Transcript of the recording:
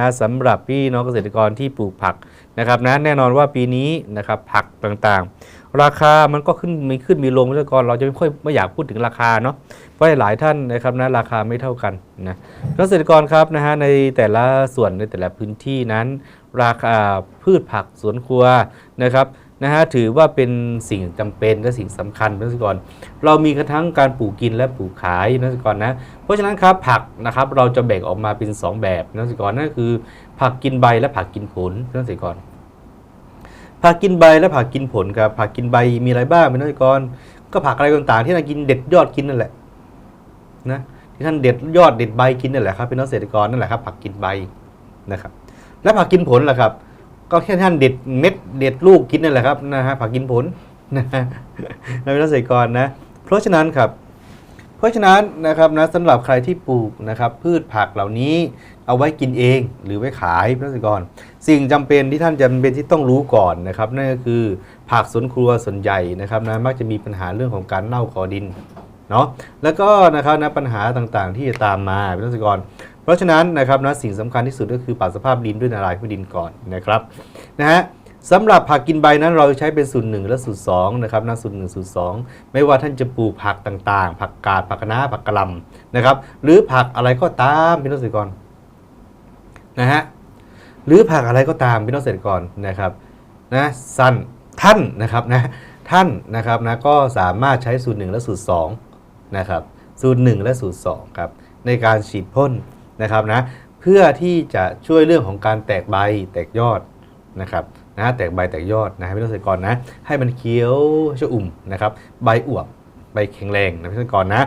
นะสำหรับพี่น้องเกษตรกรที่ปลูกผักนะครับนะแน่นอนว่าปีนี้นะครับผักต่างๆ ราคามันก็ขึ้นมีขึ้นมีลงเกษตรกรเราจะไม่ค่อยไม่อยากพูดถึงราคาเนาะเพราะหลายท่านนะครับนะราคาไม่เท่ากันนะเกษตรกรครับนะฮะในแต่ละส่วนในแต่ละพื้นที่นั้น ราคาพืชผักสวนครัวนะครับ นะฮะถือว่าเป็นสิ่งจำเป็นและสิ่งสำคัญเกษตรกรเรามีกระทั่งการปลูกกินและปลูกขายเกษตรกรนะเพราะฉะนั้นครับผักนะครับเราจะแบ่งออกมาเป็น 2 แบบนะเกษตรกรนั่นคือ ผักกินใบและผักกินผลนะเกษตรกรผักกินใบและผักกินผลครับผักกินใบมีอะไรบ้างเป็นเกษตรกรก็ผักอะไรต่างๆ ที่ท่านกินเด็ดยอดกินนั่นแหละนะที่ท่านเด็ดยอดเด็ดใบกินนั่นแหละครับเป็นเกษตรกรนั่นแหละครับผักกินใบนะครับและผักกินผลล่ะครับ ก็แค่ท่านเด็ดเม็ดเด็ดลูกกินนั่นแหละครับนะฮะผักกินผลนะฮะเราเป็นเกษตรกรนะ เพราะฉะนั้นครับ เพราะฉะนั้นนะครับนะสำหรับใครที่ปลูกนะครับ พืชผักเหล่านี้เอาไว้กินเองหรือไว้ขายเกษตรกร สิ่งจำเป็นที่ท่านจำเป็นที่ต้องรู้ก่อนนะครับนั่นก็คือผักสวนครัวส่วนใหญ่นะครับนะมักจะมีปัญหาเรื่องของการเน่าคอดินเนาะแล้วก็นะครับนะปัญหาต่างๆที่จะตามมาเกษตรกร เพราะฉะนั้นนะครับนะสิ่งสำคัญที่สุดก็คือปรับสภาพดินด้วยนารายพื้นดินก่อนนะครับนะฮะสำหรับผักกินใบนั้นเราใช้เป็นสูตรหนึ่งและสูตรสองนะครับนะสูตรหนึ่งสูตรสองไม่ว่าท่านจะปลูกผักต่างๆ ผักกาดผักคะน้าผักกะลำนะครับ หรือผักอะไรก็ตามพี่น้องเกษตรกรนะฮะหรือผักอะไรก็ตามพี่น้องเกษตรกรนะครับนะสั้นท่านนะครับนะท่านนะครับนะก็สามารถใช้สูตรหนึ่งและสูตรสองนะครับสูตรหนึ่งและสูตรสองครับในการฉีดพ่น นะครับนะเพื่อที่จะช่วยเรื่องของการแตกใบแตกยอดนะครับนะแตกใบแตกยอดนะให้พี่เกษตรกรนะให้มันเคี้ยวชอุ่มนะครับใบอวบใบแข็งแรงนะพี่เกษตรกรนะ